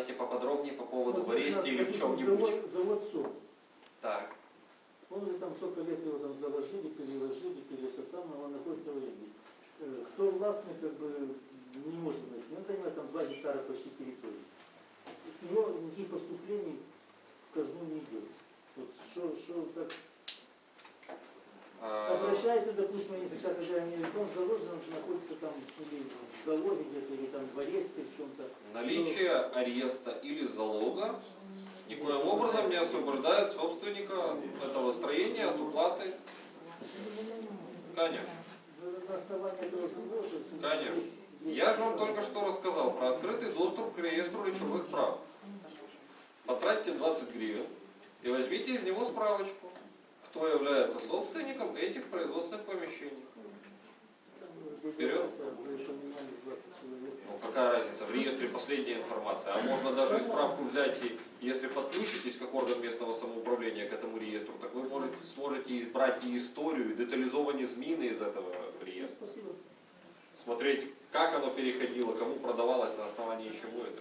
Давайте поподробнее по поводу Вот в аресте или в чем-нибудь. Завод. Так. Он уже там сколько лет его там заложили, переложили, перевса самое, он находится в аренде. Э, Кто властный, как бы не может найти. Он занимает там 2 гектара почти территории. С него никаких поступлений в казну не идет. Вот что, что так Обращается, допустим, они сейчас, когда они дом заложен, он находится там или в заводе где-то, или там в аресте в чем-то. Наличие ареста или залога никоим образом не освобождает собственника этого строения от уплаты. Конечно. Конечно. Я же вам только что рассказал про открытый доступ к реестру речевых прав. Потратьте 20 гривен и возьмите из него справочку, кто является собственником этих производственных помещений. Вперед. Ну какая разница, в реестре последняя информация. А можно даже и справку взять, и если подключитесь как орган местного самоуправления к этому реестру, так вы можете, сможете избрать и историю, и детализованные змины из этого реестра. Смотреть, как оно переходило, кому продавалось, на основании чего это.